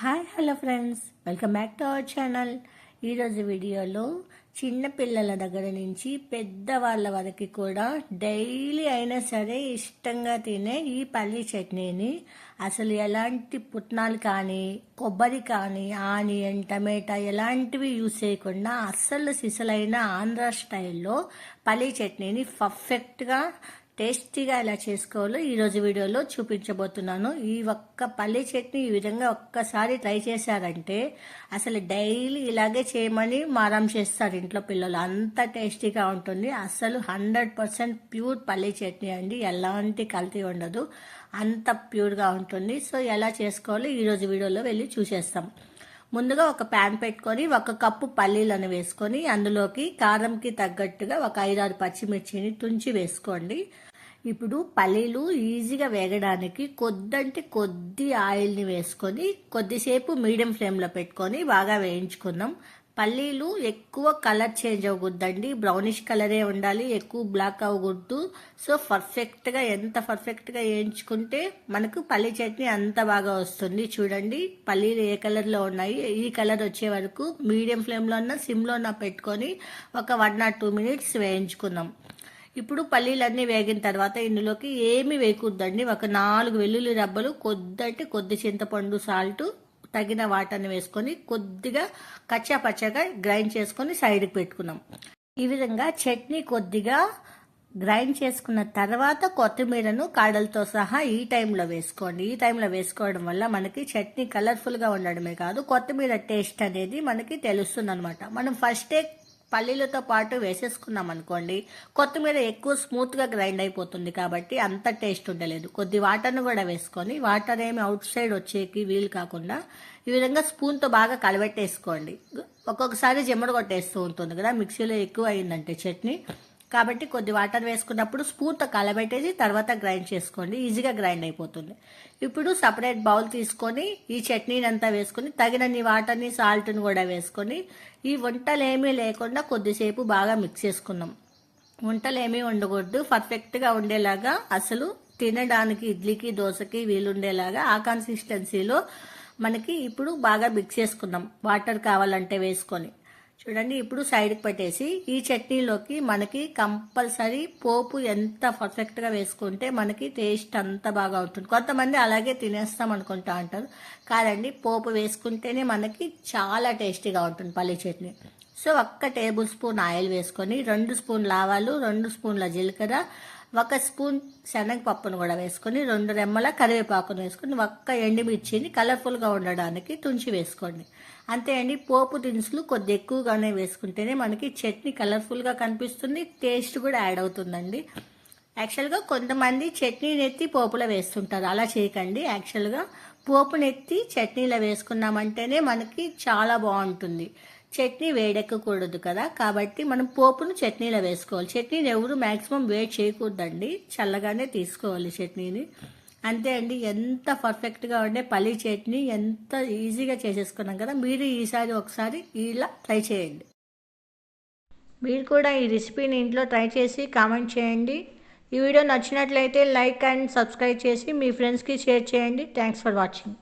Hi hello friends. Welcome back to our channel. ఈరోజు వీడియోలో చిన్న పిల్లల దగ్గర నుంచి పెద్దవాళ్ళ వరకు కూడా డైలీ అయినా సరే ఇష్టంగా తినే ఈ పల్లి చట్నీని అసలు ఎలాంటి పుట్నాలు కానీ కొబ్బరి కానీ ఆనియన్ టమాటా ఎలాంటివి యూస్ చేయకుండా అస్సలు సిసలైన ఆంధ్ర స్టైల్లో పల్లి చట్నీని పర్ఫెక్ట్గా టేస్టీగా ఎలా చేసుకోవాలో ఈరోజు వీడియోలో చూపించబోతున్నాను. ఈ ఒక్క పల్లి చట్నీ ఈ విధంగా ఒక్కసారి ట్రై చేశారంటే అసలు డైలీ ఇలాగే చేయమని మారం చేస్తారు ఇంట్లో పిల్లలు. అంత టేస్టీగా ఉంటుంది. అసలు హండ్రెడ్ పర్సెంట్ ప్యూర్ పల్లి చట్నీ అండి. ఎలాంటి కల్తీ ఉండదు. అంత ప్యూర్గా ఉంటుంది. సో ఎలా చేసుకోవాలో ఈరోజు వీడియోలో వెళ్ళి చూసేస్తాం. ముందుగా ఒక ప్యాన్ పెట్టుకొని ఒక కప్పు పల్లీలను వేసుకొని అందులోకి కారంకి తగ్గట్టుగా ఒక ఐదారు పచ్చిమిర్చిని తుంచి వేసుకోండి. ఇప్పుడు పల్లీలు ఈజీగా వేగడానికి కొద్దంటే కొద్ది ఆయిల్ని వేసుకొని కొద్దిసేపు మీడియం ఫ్లేమ్లో పెట్టుకొని బాగా వేయించుకుందాం. పల్లీలు ఎక్కువ కలర్ చేంజ్ అవ్వకూడదండి. బ్రౌనిష్ కలరే ఉండాలి ఎక్కువ బ్లాక్ అవ్వకూడదు. సో పర్ఫెక్ట్గా ఎంత పర్ఫెక్ట్గా వేయించుకుంటే మనకు పల్లీ చట్నీ అంత బాగా వస్తుంది. చూడండి పల్లీలు ఏ కలర్లో ఉన్నాయి? ఈ కలర్ వచ్చే వరకు మీడియం ఫ్లేమ్లో ఉన్న సిమ్లో ఉన్న పెట్టుకొని ఒక వన్ ఆర్ టూ మినిట్స్ వేయించుకుందాం. ఇప్పుడు పల్లీలన్నీ వేగిన తర్వాత ఇందులోకి ఏమి వేయకూడదండి. ఒక నాలుగు వెల్లుల్లి రబ్బలు కొద్దంటే కొద్ది చింతపండు సాల్ట్ తగిన వాటర్ని వేసుకొని కొద్దిగా కచ్చా పచ్చగా గ్రైండ్ చేసుకొని సైడ్కి పెట్టుకున్నాం. ఈ విధంగా చట్నీ కొద్దిగా గ్రైండ్ చేసుకున్న తర్వాత కొత్తిమీరను కాడలతో సహా ఈ టైంలో వేసుకోండి. ఈ టైంలో వేసుకోవడం వల్ల మనకి చట్నీ కలర్ఫుల్గా ఉండడమే కాదు కొత్తిమీర టేస్ట్ అనేది మనకి తెలుస్తుంది అనమాట మనం ఫస్టే పల్లీలతో పాటు వేసేసుకున్నాం అనుకోండి కొత్తిమీర ఎక్కువ స్మూత్గా గ్రైండ్ అయిపోతుంది కాబట్టి అంత టేస్ట్ ఉండలేదు. కొద్ది వాటర్ను కూడా వేసుకొని వాటర్ ఏమి అవుట్ సైడ్ వచ్చేకి వీలు కాకుండా ఈ విధంగా స్పూన్తో బాగా కలబెట్టేసుకోండి. ఒక్కొక్కసారి జమ్మడు కొట్టేస్తూ ఉంటుంది కదా మిక్సీలో ఎక్కువ అయిందంటే చట్నీ. కాబట్టి కొద్ది వాటర్ వేసుకున్నప్పుడు స్పూన్తో కలబెట్టేసి తర్వాత గ్రైండ్ చేసుకోండి. ఈజీగా గ్రైండ్ అయిపోతుంది. ఇప్పుడు సపరేట్ బౌల్ తీసుకొని ఈ చట్నీని అంతా వేసుకొని తగినన్ని వాటర్ని సాల్ట్ని కూడా వేసుకొని ఈ వంటలు ఏమీ లేకుండా కొద్దిసేపు బాగా మిక్స్ చేసుకున్నాం వంటలు ఏమీ ఉండకూడదు పర్ఫెక్ట్గా ఉండేలాగా అసలు తినడానికి ఇడ్లీకి దోశకి వీలుండేలాగా ఆ కన్సిస్టెన్సీలో మనకి ఇప్పుడు బాగా మిక్స్ చేసుకున్నాం వాటర్ కావాలంటే వేసుకొని. చూడండి ఇప్పుడు సైడ్కి పెట్టేసి ఈ చట్నీలోకి మనకి కంపల్సరీ పోపు ఎంత పర్ఫెక్ట్గా వేసుకుంటే మనకి టేస్ట్ అంత బాగా ఉంటుంది కొంతమంది అలాగే తినేస్తాం అనుకుంటా అంటారు. కాదండి పోపు వేసుకుంటేనే మనకి చాలా టేస్టీగా ఉంటుంది పల్లి చట్నీ. సో ఒక్క టేబుల్ స్పూన్ ఆయిల్ వేసుకొని రెండు స్పూన్ ఆవాలు రెండు స్పూన్ల జీలకర్ర ఒక స్పూన్ శనగపప్పును కూడా వేసుకొని రెండు రెమ్మల కరివేపాకును వేసుకొని ఒక్క ఎండుమిర్చిని కలర్ఫుల్గా ఉండడానికి తుంచి వేసుకోండి. అంతే అండి పోపు దినుసులు కొద్ది ఎక్కువగానే వేసుకుంటేనే మనకి చట్నీ కలర్ఫుల్గా కనిపిస్తుంది టేస్ట్ కూడా యాడ్ అవుతుందండి. యాక్చువల్గా కొంతమంది చట్నీని ఎత్తి పోపులో వేస్తుంటారు అలా చేయకండి. యాక్చువల్గా పోపునెత్తి చట్నీలో వేసుకున్నామంటేనే మనకి చాలా బాగుంటుంది. చట్నీ వేడెక్కకూడదు కదా. కాబట్టి మనం పోపును చట్నీలో వేసుకోవాలి. చట్నీని ఎవరు మ్యాక్సిమం వేడి చేయకూడదండి. చల్లగానే తీసుకోవాలి చట్నీని. అంతే అండి. ఎంత పర్ఫెక్ట్గా ఉండే పల్లి చట్నీ ఎంత ఈజీగా చేసేసుకున్నాం కదా. మీరు ఈసారి ఒకసారి ఇలా ట్రై చేయండి. మీరు కూడా ఈ రెసిపీని ఇంట్లో ట్రై చేసి కామెంట్ చేయండి. ఈ వీడియో నచ్చినట్లయితే లైక్ అండ్ సబ్స్క్రైబ్ చేసి మీ ఫ్రెండ్స్కి షేర్ చేయండి. Thanks for watching.